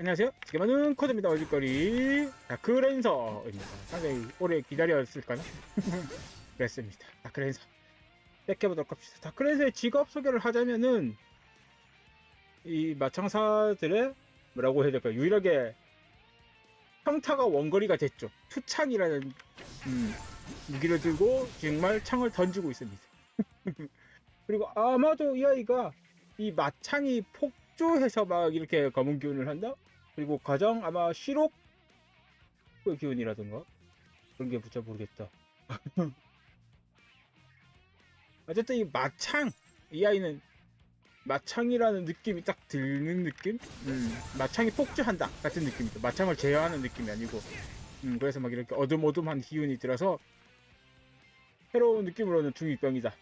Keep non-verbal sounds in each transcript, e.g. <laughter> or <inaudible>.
안녕하세요. 지금 하는 코드입니다. 얼굴거리 다크랜서입니다. 상당히 오래 기다렸을까나? <laughs> 그랬습니다. 다크랜서. 뺏겨보도록 합시다. 다크랜서의 직업 소개를 하자면은, 이 마창사들의, 뭐라고 해야 될까요? 유일하게 평타가 원거리가 됐죠. 투창이라는, 음, 무기를 들고 정말 창을 던지고 있습니다. <laughs> 그리고 아마도 이 아이가 이 마창이 폭주해서 막 이렇게 검은 기운을 한다? 그리고 가장 아마 시록 그 기운이라든가 그런 게 붙여 모르겠다. <laughs> 어쨌든 이 마창 이 아이는 마창이라는 느낌이 딱 드는 느낌? 음, 마창이 폭주한다 같은 느낌이죠. 마창을 제어하는 느낌이 아니고 음, 그래서 막 이렇게 어둠어둠한 기운이 들어서 새로운 느낌으로는 중이병이다.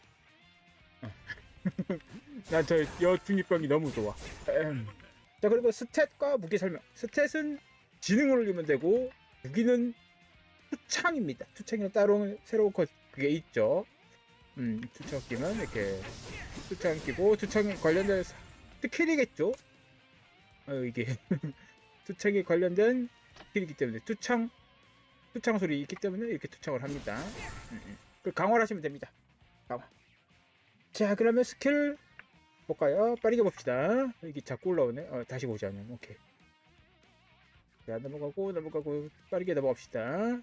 <laughs> 난저 여중이병이 너무 좋아. <clears throat> 음. 자 그리고 스탯과 무기 설명. 스탯은 지능을 올리면 되고 무기는 투창입니다. 투창이는 따로 새로운 것 그게 있죠. 음 투창 끼면 이렇게 투창 끼고 투창에 관련된 스킬이겠죠. 어 이게 <laughs> 투창에 관련된 스킬이기 때문에 투창 투창 소리 있기 때문에 이렇게 투창을 합니다. 음, 음. 그 강화를 하시면 됩니다. 강화. 자 그러면 스킬 볼까요? 빠르게 봅시다. 여기 자꾸 올라오네. 어, 다시 보자면 오케이. 자 넘어가고 넘어가고 빠르게 넘어갑시다.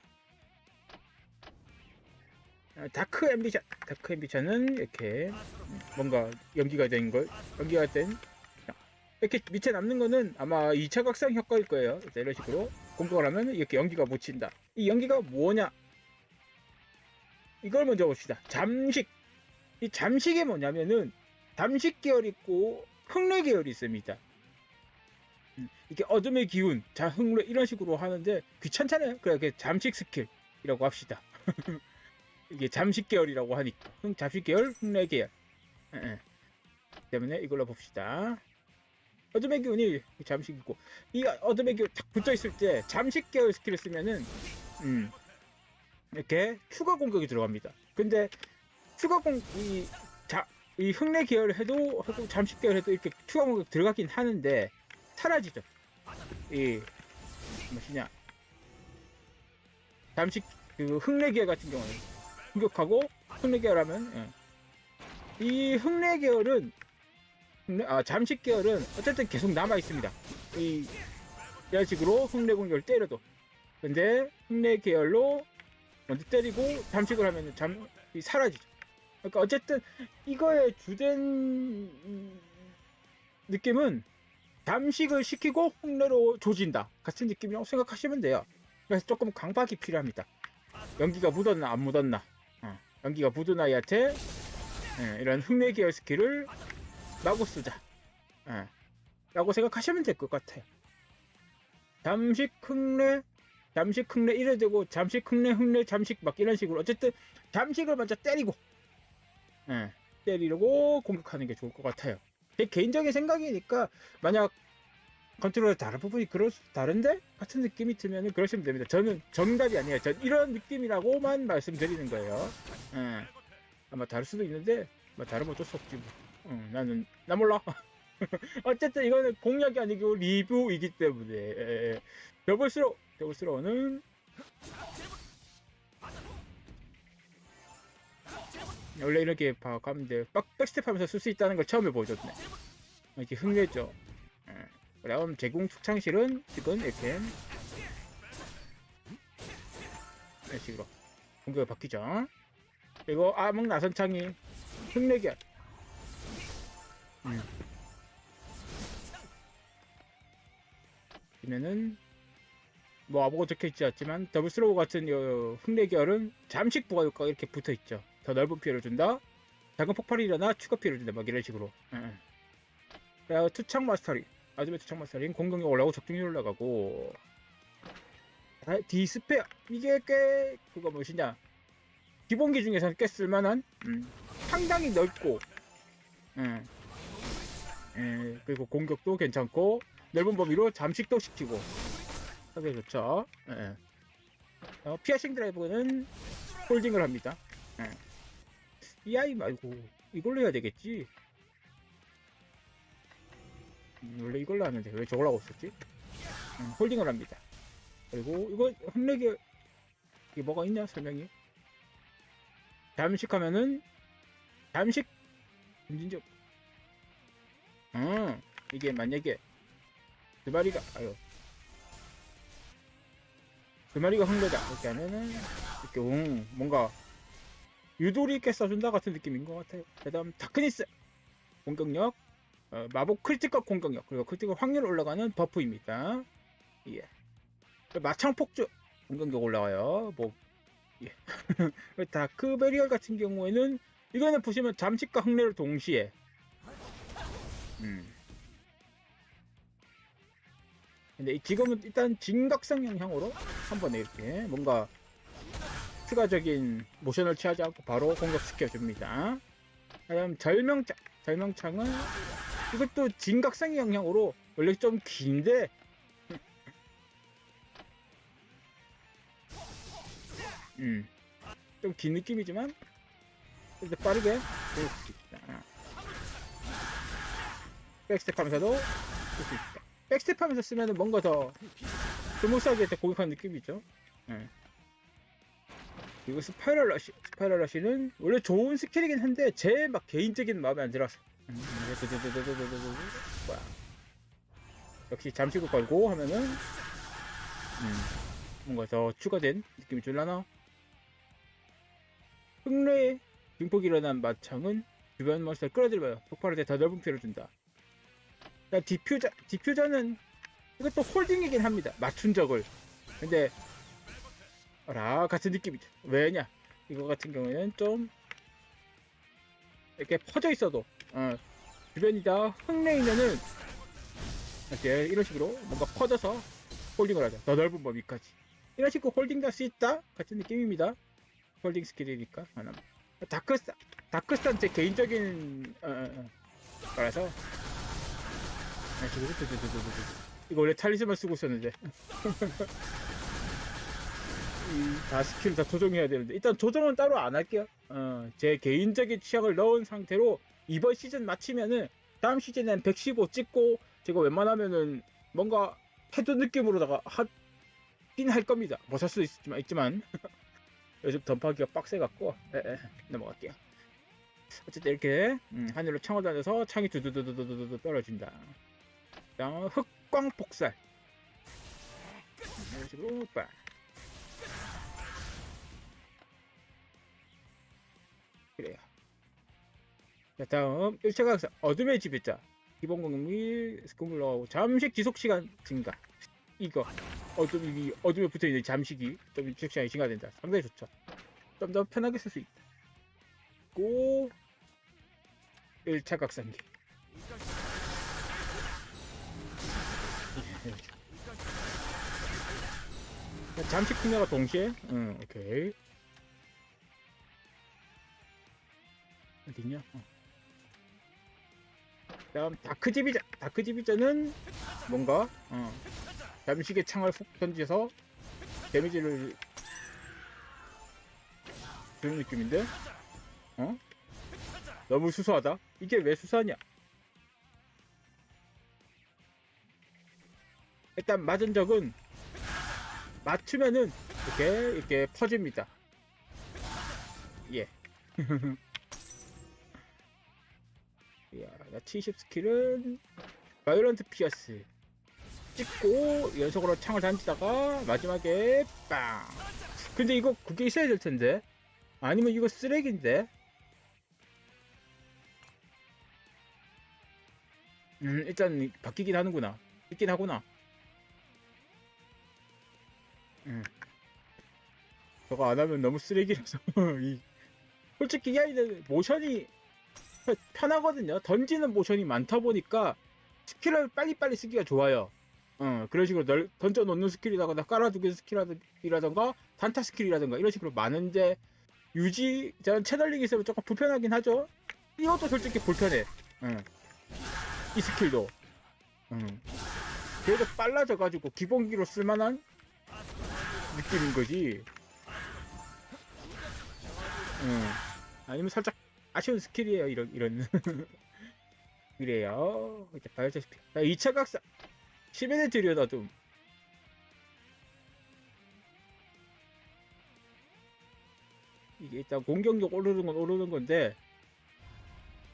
아, 다크 앰비션. 다크 앰비션은 이렇게 뭔가 연기가 된 걸, 연기가 된 자, 이렇게 밑에 남는 거는 아마 2차 각성 효과일 거예요. 자, 이런 식으로 공격을 하면 이렇게 연기가 묻힌다. 이 연기가 뭐냐? 이걸 먼저 봅시다. 잠식. 이 잠식이 뭐냐면은 잠식 계열 있고 흑례 계열이 있습니다. 음, 이게 어둠의 기운, 자 흑례 이런 식으로 하는데 귀찮잖아요. 그렇게 잠식 스킬이라고 합시다. <laughs> 이게 잠식 계열이라고 하니까 흑 잠식 계열, 흑례 계열. 예, 예. 때문에 이걸로 봅시다. 어둠의 기운이 잠식이고 이 어둠의 기운 딱 붙어 있을 때 잠식 계열 스킬을 쓰면은 음, 이렇게 추가 공격이 들어갑니다. 근데 추가 공이 자, 이 흑내 계열 해도 하고 잠식 계열 해도 이렇게 추가 공격 들어가긴 하는데 사라지죠. 이 무엇이냐 잠식 그 흑내 계열 같은 경우는 공격하고 흑내 계열 하면 예. 이 흑내 계열은 아 잠식 계열은 어쨌든 계속 남아 있습니다. 이 이런 식으로 흑내 공격을 때려도 근데 흑내 계열로 먼저 때리고 잠식을 하면 잠이 사라지죠. 그러니까 어쨌든 이거의 주된 음, 느낌은 잠식을 시키고 흑내로 조진다 같은 느낌이라고 생각하시면 돼요. 그래서 조금 강박이 필요합니다. 연기가 묻었나 안 묻었나 어, 연기가 묻은 아이한테 예, 이런 흑내 계열 스킬을 마구 쓰자 예, 라고 생각하시면 될 것 같아요. 잠식 흑내 잠식 흑내 이래 되고 잠식 흑내 흑내 잠식 막 이런 식으로 어쨌든 잠식을 먼저 때리고 예, 때리려고 공격하는 게 좋을 것 같아요. 제 개인적인 생각이니까 만약 컨트롤의 다른 부분이 그럴 수 다른데 같은 느낌이 들면 그러시면 됩니다. 저는 정답이 아니에요. 전 이런 느낌이라고만 말씀드리는 거예요. 예. 아마 다를 수도 있는데 뭐 다르면 어쩔 수 없지 뭐. 어, 나는 나 몰라. <laughs> 어쨌든 이거는 공략이 아니고 리뷰이기 때문에 예, 예. 더블스로 더블스로는 원래 이렇게 돼. 백, 백스텝 하면서 쓸 수 있다는 걸 처음에 보여줬네. 이렇게 흥내죠. 예. 그다음 제공 축창실은 지금 이렇게 이런 식으로 공격이 바뀌죠. 그리고 암흑 나선창이 흑내결. 음. 이면은 뭐 아무것도 적혀있지 않지만 더블스로우 같은 요 흑내결은 잠식 부가 효과가 이렇게 붙어있죠. 더 넓은 피해를 준다. 작은 폭발이 일어나 추가 피해를 준다. 막 이런 식으로. 응. 그리고 투창 마스터링. 아즈메 투창 마스터링. 공격력 올라가고 적중률 올라가고. 아, 디스페어. 이게 꽤 그거 무엇이냐. 기본기 중에서는 꽤 쓸만한. 음. 상당히 넓고. 음. 예, 그리고 공격도 괜찮고 넓은 범위로 잠식도 시키고 하게 좋죠. 예. 어, 피어싱 드라이브는 홀딩을 합니다. 예. 이 아이 말고 이걸로 해야 되겠지. 음, 원래 이걸로 하는데 왜 저걸 하고 있었지? 음, 홀딩을 합니다. 그리고 이거 흑내계 이게 뭐가 있냐 설명이 잠식 하면은 잠식 인진적 어 이게 만약에 두 마리가 아유 두 마리가 흑내다 이렇게 하면은 이렇게 웅 뭔가 유도리 있게 써준다 같은 느낌인 것 같아요. 그 다음 다크니스 공격력 어, 마법 크리티컬 공격력 그리고 크리티컬 확률 올라가는 버프입니다. 예. 마창 폭주 공격력 올라가요. 뭐 예. <laughs> 다크 베리얼 같은 경우에는 이거는 보시면 잠식과 흑내를 동시에 음. 근데 이- 지금은 일단 진각성 영향으로 한번 이렇게 뭔가 추가적인 모션을 취하지 않고 바로 공격시켜 줍니다. 그다음 절명창 절명창은 이것도 진각성의 영향으로 원래 좀 긴데 음. 좀 긴 느낌이지만 그래도 빠르게 볼 수 있다. 백스텝 하면서도 쓸수 있다. 백스텝 하면서 쓰면 뭔가 더 스무스하게 더 공격하는 느낌이죠. 예. 그리고 스파이럴 러시, 스파이럴 러시는 원래 좋은 스킬이긴 한데 제 막 개인적인 마음에 안 들어서. 음. 역시 잠시고 걸고 하면은 음, 뭔가 더 추가된 느낌이 줄라나. 흑내에 증폭이 일어난 마창은 주변 몬스터를 끌어들여요. 폭발할 때 더 넓은 피해를 준다. 자, 디퓨저, 디퓨저는 이것도 홀딩이긴 합니다. 맞춘 적을. 근데 라 같은 느낌이죠. 왜냐? 이거 같은 경우에는 좀 이렇게 퍼져 있어도 어, 주변이 다 흙내이면은 이렇게 이런 식으로 뭔가 퍼져서 홀딩을 하죠. 더 넓은 범 위까지. 이런 식으로 홀딩 할 수 있다 같은 느낌입니다. 홀딩 스킬이니까 하나. 다크스타 다크스타는 제 개인적인 어, 어, 어, 거라서 아. 이거 원래 탈리스만 쓰고 있었는데 이 <laughs> 다 스킬 다 조정해야 되는데 일단 조정은 따로 안 할게요. 어, 제 개인적인 취향을 넣은 상태로 이번 시즌 마치면은 다음 시즌엔 115 찍고 제가 웬만하면은 뭔가 헤드 느낌으로다가 하긴 할 겁니다. 못 할 수도 있지만 있지만 <laughs> 요즘 던파기가 빡세 갖고 에, 에, 넘어갈게요. 어쨌든 이렇게 음, 하늘로 창을 다녀서 창이 두두두두두두두 떨어진다. 그다음 흑광 폭살 이런 식으로 빡. 그래요. 자, 다음 1차 각사. 어둠의 지배자. 기본 공격이 스kum을 넣고 잠식 지속 시간 증가. 이거. 어둠이 어둠에 붙어 있는 잠식이 좀 지속 시간이 증가된다. 상당히 좋죠. 좀 더 편하게 쓸 수 있다 고 1차 각성기. 잠식 풍요가 동시에 응 오케이 어디냐? 어. 다음 다크지비자 다크지비자는 뭔가? 어, 잠식의 창을 훅 던져서 데미지를 주는 느낌인데? 어? 너무 수수하다. 이게 왜 수수하냐? 일단 맞은 적은 맞추면은 이렇게 이렇게 퍼집니다. 예 <laughs> 이야, 나 T10 스킬은 바이런트 피어스 찍고 연속으로 창을 던지다가 마지막에 빵. 근데 이거 그게 있어야 될 텐데. 아니면 이거 쓰레기인데. 음, 일단 바뀌긴 하는구나. 있긴 하구나. 음. 저거 안 하면 너무 쓰레기라서. <laughs> 이 솔직히 이 아이는 모션이 편하거든요. 던지는 모션이 많다 보니까 스킬을 빨리빨리 쓰기가 좋아요. 어, 그런 식으로 널, 던져놓는 스킬이라거나 깔아두기 스킬이라던가 단타 스킬이라던가 이런 식으로 많은데 유지, 저는 채널링이 있으면 조금 불편하긴 하죠. 이것도 솔직히 불편해. 어. 이 스킬도. 어. 그래도 빨라져가지고 기본기로 쓸만한 느낌인 거지. 어. 아니면 살짝 아쉬운 스킬이에요 이런 이런. <laughs> 그래요. 이제 바이오제스피 2차 아, 각사 시베네 드리오다 좀. 이게 일단 공격력 오르는 건 오르는 건데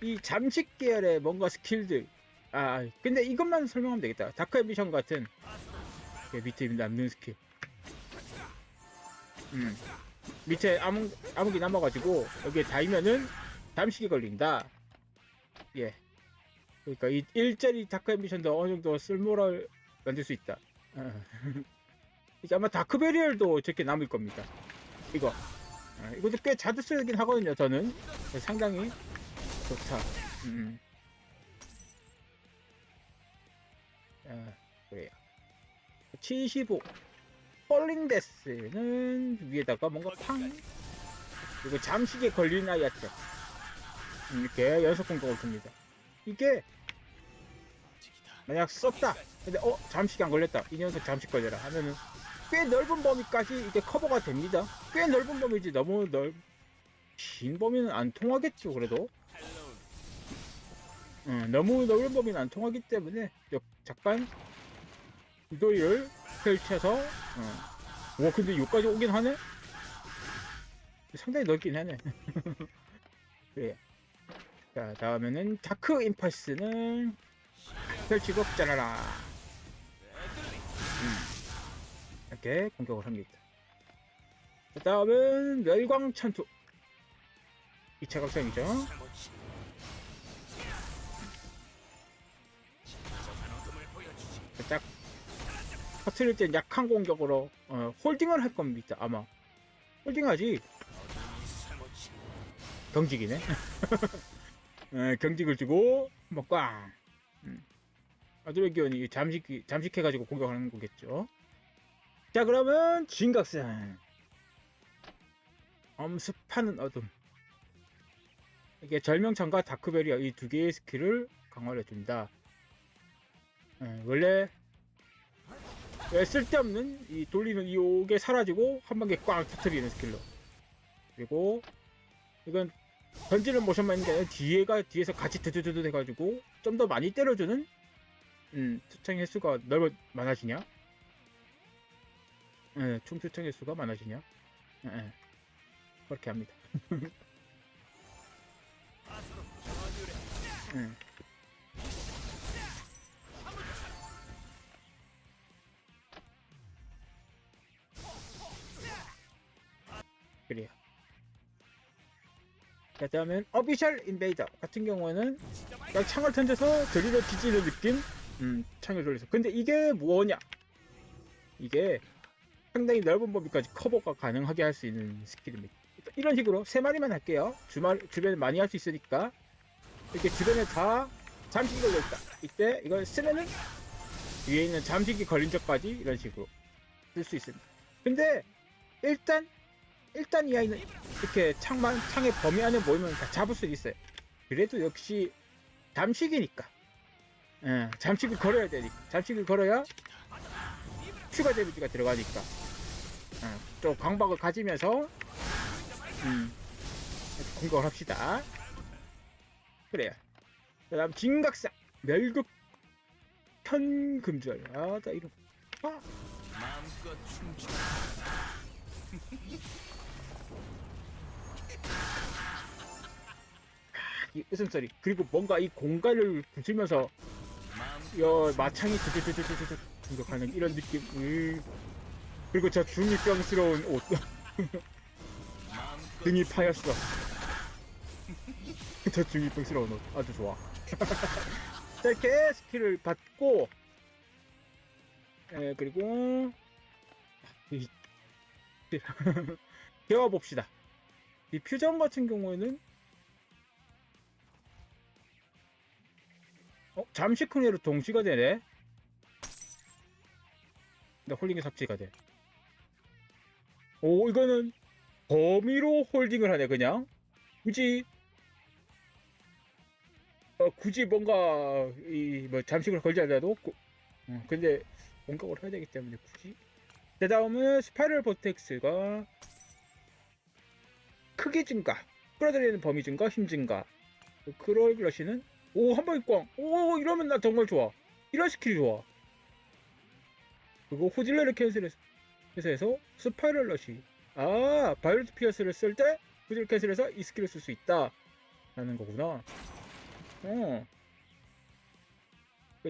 이 잠식 계열의 뭔가 스킬들. 아, 아 근데 이것만 설명하면 되겠다. 다크 미션 같은 그 밑에 남는 스킬. 음. 밑에 아무 아무 게 남아가지고 여기에 닿으면은 잠식이 걸린다. 예. 그러니까 이 일자리 다크 앰비션도 어느 정도 쓸모를 만들 수 있다. <laughs> 어. 이게 아마 다크 베리얼도 저렇게 남을 겁니다. 이거. 아, 이것도 꽤 자주 쓰긴 하거든요 저는. 상당히 좋다. 음. 아, 그래요. 75 펄링데스는 위에다가 뭔가 팡. 그리고 잠식에 걸린 아이한테 이렇게 연속 공격을 줍니다. 이게 만약 썼다. 근데 어 잠식이 안 걸렸다. 이 녀석 잠식 걸려라 하면은 꽤 넓은 범위까지 이게 커버가 됩니다. 꽤 넓은 범위지. 너무 넓 긴 범위는 안 통하겠죠 그래도. 음, 너무 넓은 범위는 안 통하기 때문에 여- 잠깐 유도리를 펼쳐서 어. 와 근데 여기까지 오긴 하네? 상당히 넓긴 하네. 그래요 <laughs> 자 다음에는 다크 임펄스는 펼치고 짜라라. 음. 이렇게 공격을 합니다. 그 다음은 멸광 천투. 2차 각성이죠. 딱 터트릴 땐 약한 공격으로 어, 홀딩을 할 겁니다 아마. 홀딩하지. 경직이네 <laughs> 어, 경직을 주고 한번 꽝 음. 아드레기온이 잠식 잠식해가지고 공격하는 거겠죠. 자 그러면 진각산. 엄습하는 어둠. 이게 절명창과 다크베리아 이 두 개의 스킬을 강화를 해준다. 예, 원래 왜 쓸데없는 이 돌리는 이 옥에 사라지고 한 방에 꽝 터트리는 스킬로. 그리고 이건 던지는 모션만 있는 게 아니라 뒤에가 뒤에서 같이 드드드드 해가지고 좀 더 많이 때려주는 음 투창 횟수가 넓어 많아지냐 예, 총 투창 횟수가 많아지냐 예, 예. 그렇게 합니다 <laughs> 예. 그래요. 자, 다음엔 어비셜 인베이더 같은 경우에는 딱 창을 던져서 저리로 뒤지는 느낌? 음, 창을 돌려서. 근데 이게 뭐냐? 이게 상당히 넓은 범위까지 커버가 가능하게 할 수 있는 스킬입니다. 이런 식으로 세 마리만 할게요. 주말 주변에 많이 할 수 있으니까 이렇게 주변에 다 잠식이 걸려 있다. 이때 이걸 쓰면은 위에 있는 잠식이 걸린 적까지 이런 식으로 쓸 수 있습니다. 근데 일단 일단 이 아이는 이렇게 창만 창의 범위 안에 모이면 다 잡을 수 있어요. 그래도 역시 잠식이니까. 예, 잠식을 걸어야 되니까. 잠식을 걸어야 추가 데미지가 들어가니까. 예, 좀 강박을 가지면서 음, 공격을 합시다. 그래요. 그 다음 진각사 멸극 현금절. 아, 나 이름. 아, 마음껏 춤추 이 웃음소리. 그리고 뭔가 이 공간을 마음 여 마창이 두두두두두두 공격하는 이런 느낌. 음. 그리고 저 중이병스러운 옷 마음껏 <laughs> 등이 파였어. <laughs> 저 중이병스러운 옷 아주 좋아. <laughs> 자, 이렇게 스킬을 받고 에, 그리고 이 배워 봅시다. 이 퓨전 같은 경우에는 어, 잠시 큰 애로 동시가 되네. 근데 홀딩이 삭제가 돼. 오, 이거는 범위로 홀딩을 하네, 그냥. 굳이, 어, 굳이 뭔가, 이, 뭐, 잠식을 걸지 않아도, 고- 어, 근데, 공격을 해야 되기 때문에, 굳이. 그 다음은 스파이럴 보텍스가, 크기 증가, 끌어들이는 범위 증가, 힘 증가. 크롤 글러시는, 오, 한 방에 꽝! 오, 이러면 나 정말 좋아. 이런 스킬이 좋아. 그리고 호질레를 캔슬해서 해서 스파이럴 러시. 아, 바이올트 피어스를 쓸때 구질 캔슬해서 이 스킬을 쓸 수 있다 라는 거구나 어그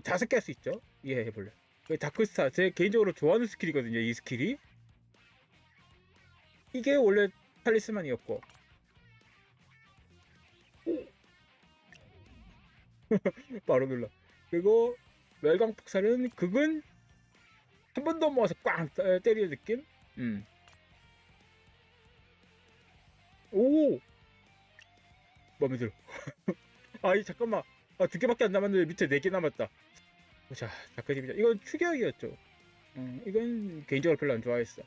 다섯 개 할 수 있죠 이해해볼래 그 다크스타 제 개인적으로 좋아하는 스킬이거든요 이 스킬이 이게 원래 탈리스만이었고. <laughs> 바로 눌러. 그리고 멸광 폭살은 극은 한 번 더 모아서 꽝 때- 때리는 느낌? 음. 오! 마음에 들어. <laughs> 아이 잠깐만. 아, 두 개밖에 안 남았는데 밑에 네 개 남았다. 자 다크디비전 이건 추격이었죠. 음, 이건 개인적으로 별로 안 좋아했어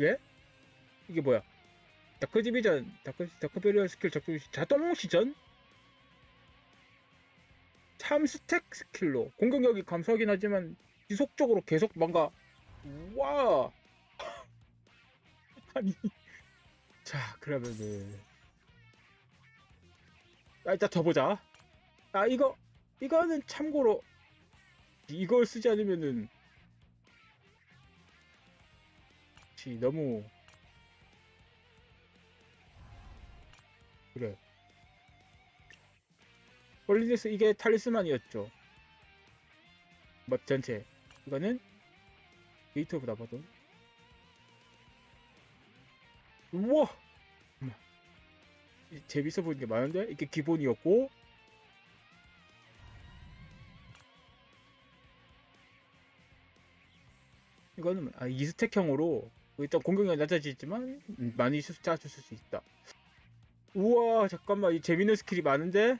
왜? 이게 뭐야? 다크 디비전 다크 다크 베리어 스킬 적중 시 자동 시전? 참 스택 스킬로. 공격력이 감소하긴 하지만 지속적으로 계속 뭔가 와! <laughs> 아니. 자 그러면은. 아, 일단 더 보자. 아 이거 이거는 참고로 이걸 쓰지 않으면은 지. 너무. 그래. 홀리데스 이게 탈리스만이었죠. 멋 전체. 이거는 오브 나바돈. 우와! 재밌어 보이는 게 많은데? 이게 기본이었고. 이거는 아, 이스택형으로 일단 공격력이 낮아지지만 음, 많이 수- 짜줄 수 있다. 우와 잠깐만. 이 재밌는 스킬이 많은데?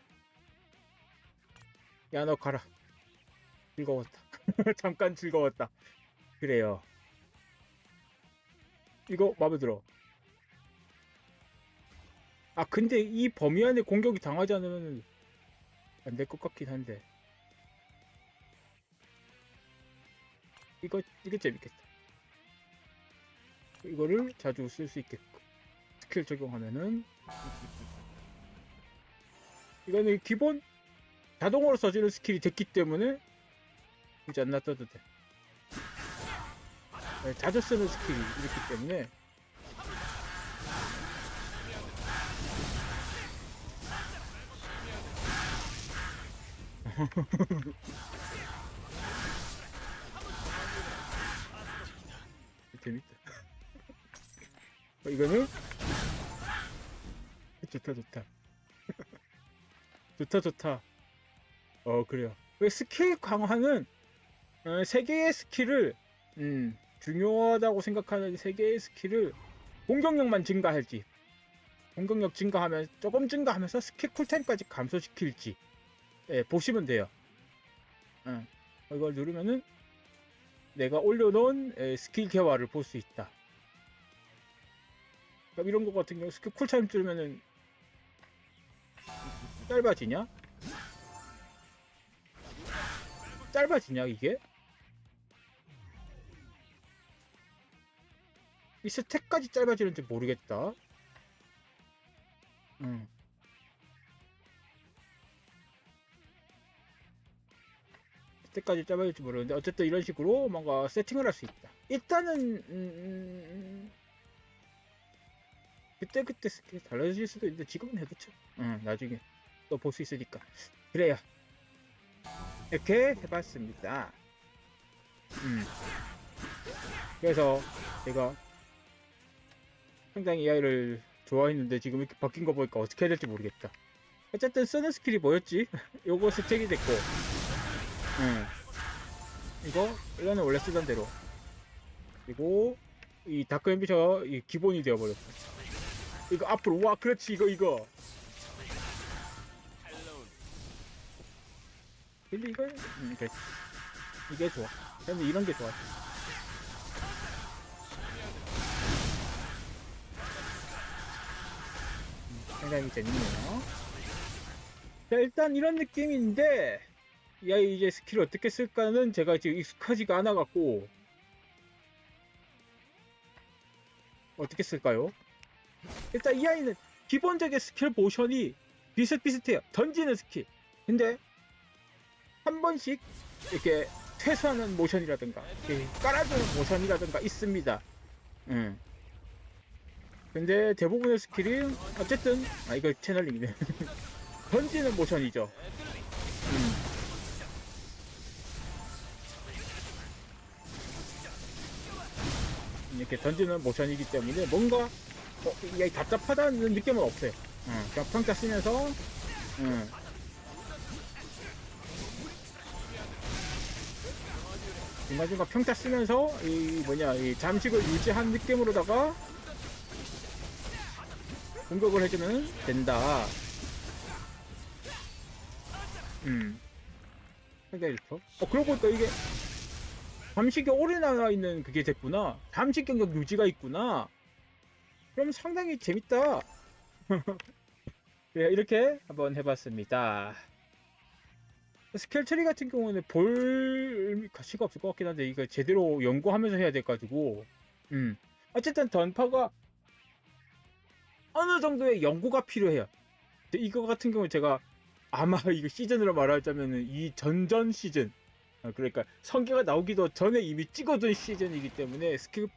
야 너 가라. 즐거웠다. <laughs> 잠깐 즐거웠다. 그래요. 이거 마음에 들어. 아 근데 이 범위 안에 공격이 당하지 않으면 안 될 것 같긴 한데. 이거 이거 재밌겠다 이거를 자주 쓸 수 있게끔 스킬 적용하면은 이거는 기본 자동으로 써주는 스킬이 됐기 때문에 굳이 안 놔둬도 돼 네, 자주 쓰는 스킬이 있기 때문에 <laughs> 재밌다. 어, 이거는 좋다 좋다. <laughs> 좋다 좋다. 어 그래요. 그 스킬 강화는 어, 세 개의 스킬을 음, 중요하다고 생각하는 세 개의 스킬을 공격력만 증가할지 공격력 증가하면 조금 증가하면서 스킬 쿨타임까지 감소시킬지 예, 보시면 돼요. 어, 이걸 누르면은 내가 올려놓은 에, 스킬 개화를 볼 수 있다. 그럼 이런 거 같은 경우 스킬 쿨타임 줄면은 짧아지냐? 짧아지냐 이게? 이 스택까지 짧아지는지 모르겠다. 음. 그때까지 짧아질지 모르는데 어쨌든 이런 식으로 뭔가 세팅을 할 수 있다. 일단은 음, 음, 그때 그때 스킬이 달라질 수도 있는데 지금은 해도죠. 응, 나중에 또 볼 수 있으니까 그래요. 이렇게 해봤습니다. 음. 그래서 제가 상당히 이 아이를 좋아했는데 지금 이렇게 바뀐 거 보니까 어떻게 해야 될지 모르겠다. 어쨌든 쓰는 스킬이 뭐였지? <laughs> 요거 스택이 됐고 응. 이거 이거는 원래 쓰던 대로 그리고 이 다크 앰비셔 이 기본이 되어버렸어 이거 앞으로. 와 그렇지 이거 이거. 근데 이거 음, 그래. 이게 좋아. 근데 이런 게 좋아. 음, 상당히 재밌네요. 자 일단 이런 느낌인데 야 이제 스킬을 어떻게 쓸까는 제가 지금 익숙하지가 않아 갖고. 어떻게 쓸까요? 일단 이 아이는 기본적인 스킬 모션이 비슷비슷해요. 던지는 스킬. 근데 한 번씩 이렇게 퇴수하는 모션이라든가 깔아주는 모션이라든가 있습니다. 응. 근데 대부분의 스킬이 어쨌든 아 이거 채널링이네. <laughs> 던지는 모션이죠. 음. 이렇게 던지는 모션이기 때문에 뭔가 어, 이게 답답하다는 느낌은 없어요. 응. 그냥 평타 쓰면서 응. 중간중간 평타 쓰면서 이 뭐냐 이 잠식을 유지한 느낌으로다가 공격을 해주면 된다. 음. 생각이 더. 어 그러고 보니까 이게 잠식이 오래 나와 있는 그게 됐구나. 잠식 경력 유지가 있구나. 그럼 상당히 재밌다. 네, <laughs> 이렇게 한번 해봤습니다. 스킬 처리 같은 경우는 볼 가치가 없을 것 같긴 한데 이거 제대로 연구하면서 해야 돼 가지고 음 어쨌든 던파가 어느 정도의 연구가 필요해요. 이거 같은 경우 제가 아마 <laughs> 이거 시즌으로 말하자면은 이 전전 시즌 아, 그러니까 성계가 나오기도 전에 이미 찍어둔 시즌이기 때문에 스킬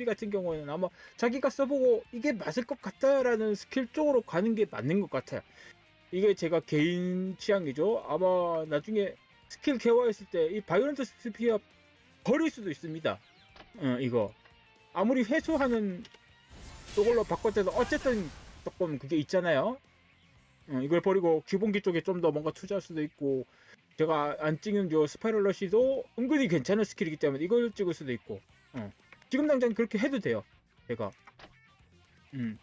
트리 같은 경우에는 아마 자기가 써보고 이게 맞을 것 같다라는 스킬 쪽으로 가는 게 맞는 것 같아요. 이게 제가 개인 취향이죠. 아마 나중에 스킬 개화했을 때 이 바이오런트 스피어 버릴 수도 있습니다. 어, 이거 아무리 회수하는 저걸로 바꿨대도 어쨌든 조금 그게 있잖아요. 어, 이걸 버리고 기본기 쪽에 좀 더 뭔가 투자할 수도 있고 제가 안 찍는 저 스파이럴 러시도 은근히 괜찮은 스킬이기 때문에 이걸 찍을 수도 있고 어. 지금 당장 그렇게 해도 돼요. 제가 음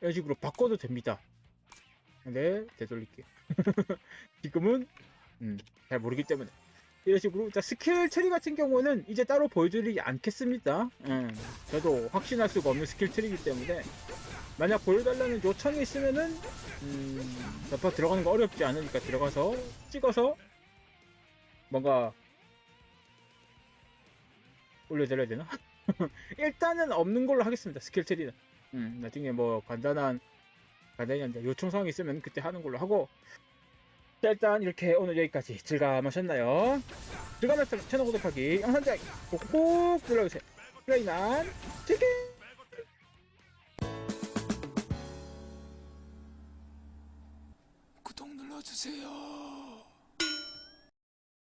이런 식으로 바꿔도 됩니다. 네, 되돌릴게요. <laughs> 지금은 음, 잘 모르기 때문에 이런 식으로 자, 스킬 처리 같은 경우는 이제 따로 보여드리지 않겠습니다. 음, 저도 확신할 수가 없는 스킬 처리이기 때문에 만약 보여달라는 요청이 있으면은 음, 덮어 들어가는 거 어렵지 않으니까 들어가서 찍어서 뭔가 올려드려야 되나? <laughs> 일단은 없는 걸로 하겠습니다. 스킬 처리는. 음, 나중에 뭐 간단한 간단히 이제 요청 사항이 있으면 그때 하는 걸로 하고 자 일단 이렇게 오늘 여기까지 즐감하셨나요? 즐감하셨다면 채널 구독하기 영상 좋아요 꾹꾹 눌러주세요 플레이난 치킨 구독 눌러주세요.